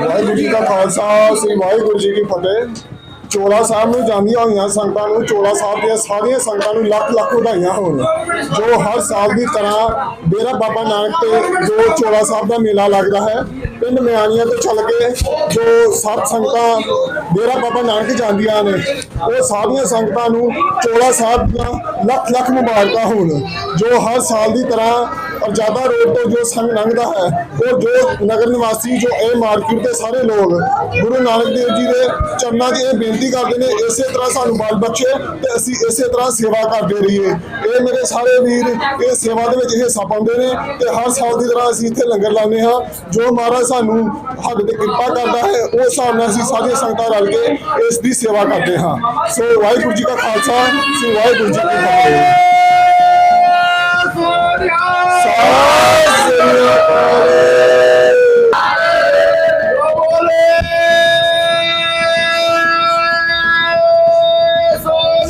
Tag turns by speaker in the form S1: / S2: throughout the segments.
S1: ਵਾਹਿਗੁਰੂ ਜੀ ਕਾ ਖਾਲਸਾ ਸ੍ਰੀ ਵਾਹਿਗੁਰੂ ਜੀ ਕੀ ਫਤਿਹ। ਚੋਲਾ ਸਾਹਿਬ ਨੂੰ ਜਾਂਦੀਆਂ ਹੋਈਆਂ ਸੰਗਤਾਂ ਨੂੰ, ਚੋਲਾ ਸਾਹਿਬ ਦੀਆਂ ਸਾਰੀਆਂ ਸੰਗਤਾਂ ਨੂੰ ਲੱਖ ਲੱਖ ਵਧਾਈਆਂ ਹੋਣ। ਜੋ ਹਰ ਸਾਲ ਦੀ ਤਰ੍ਹਾਂ ਡੇਰਾ ਬਾਬਾ ਨਾਨਕ ਤੇ ਜੋ ਚੋਲਾ ਸਾਹਿਬ ਦਾ ਮੇਲਾ ਲੱਗਦਾ ਹੈ, ਪਿੰਡ ਮਿਆਣੀਆਂ ਤੋਂ ਚੱਲ ਕੇ ਜੋ ਸੱਤ ਸੰਗਤਾਂ ਡੇਰਾ ਬਾਬਾ ਨਾਨਕ ਜਾਂਦੀਆਂ ਨੇ, ਉਹ ਸਾਰੀਆਂ ਸੰਗਤਾਂ ਨੂੰ ਚੋਲਾ ਸਾਹਿਬ ਦੀਆਂ ਲੱਖ ਲੱਖ ਮੁਬਾਰਕਾਂ ਹੋਣ। ਜੋ ਹਰ ਸਾਲ ਦੀ ਤਰ੍ਹਾਂ ਔਰ ਅਰਜਾਦਾ ਰੋਡ ਤੋਂ ਜੋ ਸੰਗ ਲੰਘਦਾ ਹੈ, ਉਹ ਜੋ ਨਗਰ ਨਿਵਾਸੀ, ਜੋ ਇਹ ਮਾਰਕੀਟ ਦੇ ਸਾਰੇ ਲੋਕ ਗੁਰੂ ਨਾਨਕ ਦੇਵ ਜੀ ਦੇ ਚਰਨਾਂ 'ਚ ਇਹ ਬੇਨਤੀ ਕਰਦੇ ਨੇ, ਇਸੇ ਤਰ੍ਹਾਂ ਸਾਨੂੰ ਬਲ ਬਖਸ਼ੇ ਤੇ ਅਸੀਂ ਇਸੇ ਤਰ੍ਹਾਂ ਸੇਵਾ ਕਰਦੇ ਰਹੀਏ। ਇਹ ਮੇਰੇ ਸਾਰੇ ਵੀਰ ਇਹ ਸੇਵਾ ਦੇ ਵਿੱਚ ਹਿੱਸਾ ਪਾਉਂਦੇ ਨੇ ਤੇ ਹਰ ਸਾਲ ਦੀ ਤਰ੍ਹਾਂ ਅਸੀਂ ਇੱਥੇ ਲੰਗਰ ਲਾਉਂਦੇ ਹਾਂ। ਜੋ ਮਹਾਰਾਜ ਸਾਨੂੰ ਸਾਡੇ ਤੇ ਕਿਰਪਾ ਕਰਦਾ ਹੈ, ਉਹ ਹਿਸਾਬ ਨਾਲ ਅਸੀਂ ਸਾਰੀਆਂ ਸੰਗਤਾਂ ਰਲ ਕੇ ਇਸ ਦੀ ਸੇਵਾ ਕਰਦੇ ਹਾਂ। ਸੋ ਵਾਹਿਗੁਰੂ ਜੀ ਕਾ ਖਾਲਸਾ ਸ੍ਰੀ ਵਾਹਿਗੁਰੂ ਜੀ ਕੀ ਫਤਿਹ। ਸਤਿ ਸ੍ਰੀ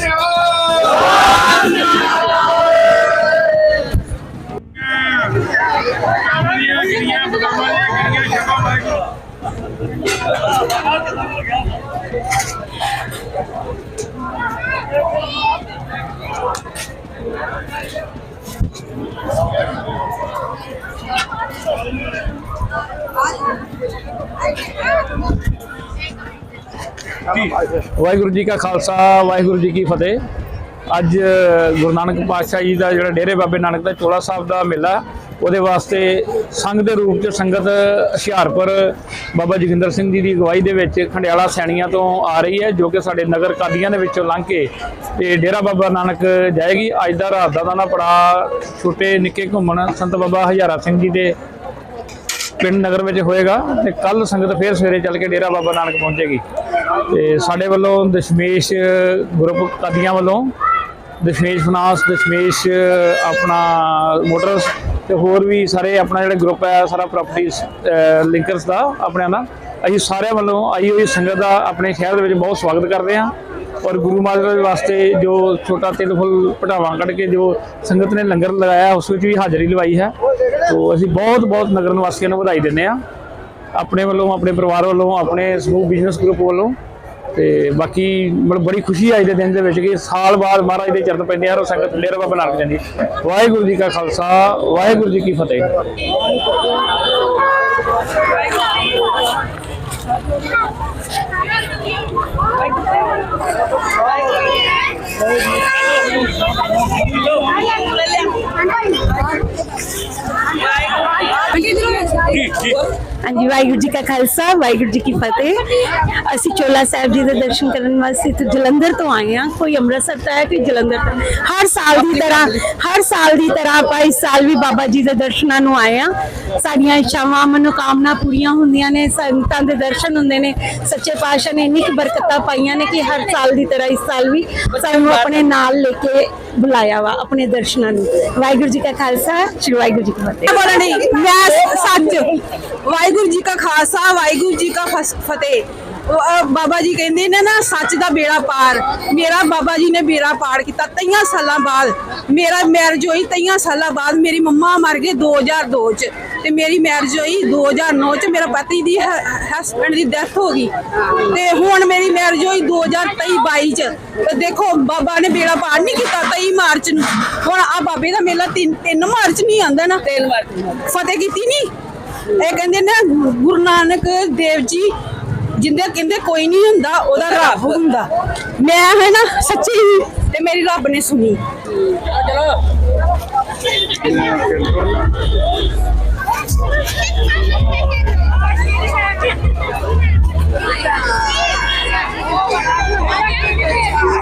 S1: ਅਕਾਲ
S2: ਗਲੀਆਂ ਗਲੀਆਂ ਬਦਾਮਾਂ ਦੀਆਂ ਗਲੀਆਂ ਸ਼ਾਬਾਸ਼ ਵਾਹਿਗੁਰੂ
S3: ਵਾਹਿਗੁਰੂ ਜੀ ਕਾ ਖਾਲਸਾ, ਵਾਹਿਗੁਰੂ ਜੀ ਕੀ ਫਤਿਹ। ਅੱਜ ਗੁਰੂ ਨਾਨਕ ਪਾਤਸ਼ਾਹ ਜੀ ਦਾ ਜਿਹੜਾ ਡੇਰੇ ਬਾਬੇ ਨਾਨਕ ਦਾ ਚੋਲਾ ਸਾਹਿਬ ਦਾ ਮੇਲਾ, ਉਹਦੇ ਵਾਸਤੇ ਸੰਘ ਦੇ ਰੂਪ 'ਚ ਸੰਗਤ ਹੁਸ਼ਿਆਰਪੁਰ ਬਾਬਾ ਜੋਗਿੰਦਰ ਸਿੰਘ ਜੀ ਦੀ ਅਗਵਾਈ ਦੇ ਵਿੱਚ ਖੰਡਿਆਲਾ ਸੈਣੀਆਂ ਤੋਂ ਆ ਰਹੀ ਹੈ, ਜੋ ਕਿ ਸਾਡੇ ਨਗਰ ਕਾਦੀਆਂ ਦੇ ਵਿੱਚੋਂ ਲੰਘ ਕੇ ਤੇ ਡੇਰਾ ਬਾਬਾ ਨਾਨਕ ਜਾਏਗੀ। ਅੱਜ ਦਾ ਰਾਤ ਦਾ ਨਾ ਪੜਾ ਛੋਟੇ, ਨਿੱਕੇ ਘੁੰਮਣ ਸੰਤ ਬਾਬਾ ਹਜ਼ਾਰਾ ਸਿੰਘ ਜੀ ਦੇ ਪਿੰਡ ਨਗਰ ਵਿੱਚ ਹੋਏਗਾ ਤੇ ਕੱਲ ਸੰਗਤ ਫੇਰ ਸਵੇਰੇ ਚੱਲ ਕੇ ਡੇਰਾ ਬਾਬਾ ਨਾਨਕ ਪਹੁੰਚੇਗੀ। ਤੇ ਸਾਡੇ ਵੱਲੋਂ ਦਸ਼ਮੇਸ਼ ਗਰੁੱਪ ਕਾਦੀਆਂ ਵੱਲੋਂ ਦਸ਼ਮੇਸ਼ ਫਨਾਸ ਦਸ਼ਮੇਸ਼, ਆਪਣਾ ਮੋਟਰਸ ਤੇ ਹੋਰ ਵੀ ਸਾਰੇ ਆਪਣਾ ਜਿਹੜਾ ਗਰੁੱਪ ਹੈ, ਸਾਰਾ ਪ੍ਰਾਪਰਟੀਜ਼ ਲਿੰਕਰਸ ਦਾ, ਆਪਣਿਆਂ ਨਾਲ ਅਸੀਂ ਸਾਰਿਆਂ ਵੱਲੋਂ ਆਈ ਹੋਈ ਸੰਗਤ ਦਾ ਆਪਣੇ ਸ਼ਹਿਰ ਦੇ ਵਿੱਚ ਬਹੁਤ ਸਵਾਗਤ ਕਰਦੇ ਹਾਂ। ਔਰ ਗੁਰੂ ਮਹਾਰਾਜ ਵਾਸਤੇ ਜੋ ਛੋਟਾ ਤਿਲ ਫੁੱਲ ਪਟਾਵਾਂ ਕੱਢ ਕੇ ਜੋ ਸੰਗਤ ਨੇ ਲੰਗਰ ਲਗਾਇਆ, ਉਸ ਵਿੱਚ ਵੀ ਹਾਜ਼ਰੀ ਲਵਾਈ ਹੈ। ਤੋ ਅਸੀਂ ਬਹੁਤ ਬਹੁਤ ਨਗਰ ਨਿਵਾਸੀਆਂ ਨੂੰ ਵਧਾਈ ਦਿੰਦੇ ਹਾਂ। ਆਪਣੇ ਵੱਲੋਂ, ਆਪਣੇ ਪਰਿਵਾਰ ਵੱਲੋਂ, ਆਪਣੇ ਸਮੂਹ ਬਿਜ਼ਨਸ ਗਰੁੱਪ ਵੱਲੋਂ। ਤੇ ਬਾਕੀ ਮਤਲਬ ਬੜੀ ਖੁਸ਼ੀ ਆਈ ਦੇ ਦਿਨ ਦੇ ਵਿੱਚ ਕਿ ਸਾਲ ਬਾਅਦ ਮਹਾਰਾਜ ਦੇ ਚਰਨ ਪੈਂਦੇ ਹਰ ਸੰਗਤ ਡੇਰਾ ਬਾਬਾ ਨਾਨਕ ਜਾਂਦੀ ਵਾਹਿਗੁਰੂ ਜੀ ਕਾ ਖਾਲਸਾ, ਵਾਹਿਗੁਰੂ ਜੀ ਕੀ ਫਤਿਹ। Thank you.
S4: ਹਾਂਜੀ, ਵਾਹਿਗੁਰੂ ਜੀ ਕਾ ਖਾਲਸਾ, ਵਾਹਿਗੁਰੂ ਜੀ ਕੀ ਫਤਿਹ। ਅਸੀਂ ਚੋਲਾ ਸਾਹਿਬ ਜੀ ਦੇ ਦਰਸ਼ਨ ਕਰਨ ਵਾਸਤੇ ਇੱਥੇ ਜਲੰਧਰ ਤੋਂ ਆਏ ਹਾਂ। ਕੋਈ ਅੰਮ੍ਰਿਤਸਰ ਤੋਂ ਹੈ, ਕੋਈ ਜਲੰਧਰ ਤੋਂ ਹਰ ਸਾਲ ਦੀ ਤਰ੍ਹਾਂ, ਹਰ ਸਾਲ ਦੀ ਤਰ੍ਹਾਂ ਆਪਾਂ ਇਸ ਸਾਲ ਵੀ ਬਾਬਾ ਜੀ ਦੇ ਦਰਸ਼ਨਾਂ ਨੂੰ ਆਏ ਹਾਂ। ਸਾਡੀਆਂ ਇੱਛਾਵਾਂ, ਮਨੋਕਾਮਨਾ ਪੂਰੀਆਂ ਹੁੰਦੀਆਂ ਨੇ, ਸੰਗਤਾਂ ਦੇ ਦਰਸ਼ਨ ਹੁੰਦੇ ਨੇ। ਸੱਚੇ ਪਾਤਸ਼ਾਹ ਨੇ ਇੰਨੀ ਕੁ ਬਰਕਤਾਂ ਪਾਈਆਂ ਨੇ ਕਿ ਹਰ ਸਾਲ ਦੀ ਤਰ੍ਹਾਂ ਇਸ ਸਾਲ ਵੀ ਸਾਨੂੰ ਆਪਣੇ ਨਾਲ ਲੈ ਕੇ ਬੁਲਾਇਆ ਵਾ, ਆਪਣੇ ਦਰਸ਼ਨਾਂ ਨੂੰ। ਵਾਹਿਗੁਰੂ ਜੀ ਕਾ ਖਾਲਸਾ, ਸ਼੍ਰੀ ਵਾਹਿਗੁਰੂ ਜੀ ਕੀ ਫਤਿਹ।
S5: ਮੈਂ ਸੱਚ। ਵਾਹਿਗੁਰੂ ਜੀ ਕਾ ਖਾਲਸਾ ਵਾਹਿਗੁਰੂ ਜੀ ਕਾ ਫਤਿਹ। ਬਾਬਾ ਜੀ ਕਹਿੰਦੇ ਨੇ ਨਾ ਸੱਚ ਦਾ ਬੇੜਾ ਪਾਰ। ਮੇਰਾ ਬਾਬਾ ਜੀ ਨੇ ਬੇੜਾ ਪਾਰ ਕੀਤਾ ਤਈਆਂ ਸਾਲਾਂ ਬਾਅਦ। ਮੇਰਾ ਮੈਰਿਜ ਹੋਈ ਤਈਆਂ ਸਾਲਾਂ ਬਾਅਦ ਮੇਰੀ ਮੰਮਾ ਮਰ ਗਏ 2002 ਚ। ਤੇ ਮੇਰੀ ਮੈਰਿਜ ਹੋਈ 2009 ਚ ਮੇਰਾ ਪਤੀ ਦੀ ਹਸਬੰਡ ਦੀ ਡੈਥ ਹੋ ਗਈ। ਤੇ ਹੁਣ ਮੇਰੀ ਮੈਰਿਜ ਹੋਈ 2023 22 ਚ। ਤੇ ਦੇਖੋ ਬਾਬਾ ਨੇ ਬੇੜਾ ਪਾਰ ਨਹੀਂ ਕੀਤਾ 23 ਮਾਰਚ ਨੂੰ। ਹੁਣ ਆ ਬਾਬੇ ਦਾ ਮੇਲਾ 3 3 ਮਾਰਚ ਨਹੀਂ ਆਂਦਾ ਨਾ। 3 ਮਾਰਚ ਫਤਿਹ ਕੀਤੀ ਨਹੀਂ ਇਹ ਕਹਿੰਦੇ ਨਾ ਗੁਰੂ ਨਾਨਕ ਦੇਵ ਜੀ ਜਿੰਦੇ ਕਹਿੰਦੇ ਕੋਈ ਨਹੀਂ ਹੁੰਦਾ, ਉਹਦਾ ਰੱਬ ਹੁੰਦਾ ਮੈਂ ਹੈ ਨਾ ਸੱਚੀ ਤੇ ਮੇਰੀ ਰੱਬ ਨੇ ਸੁਣੀ
S4: Thank.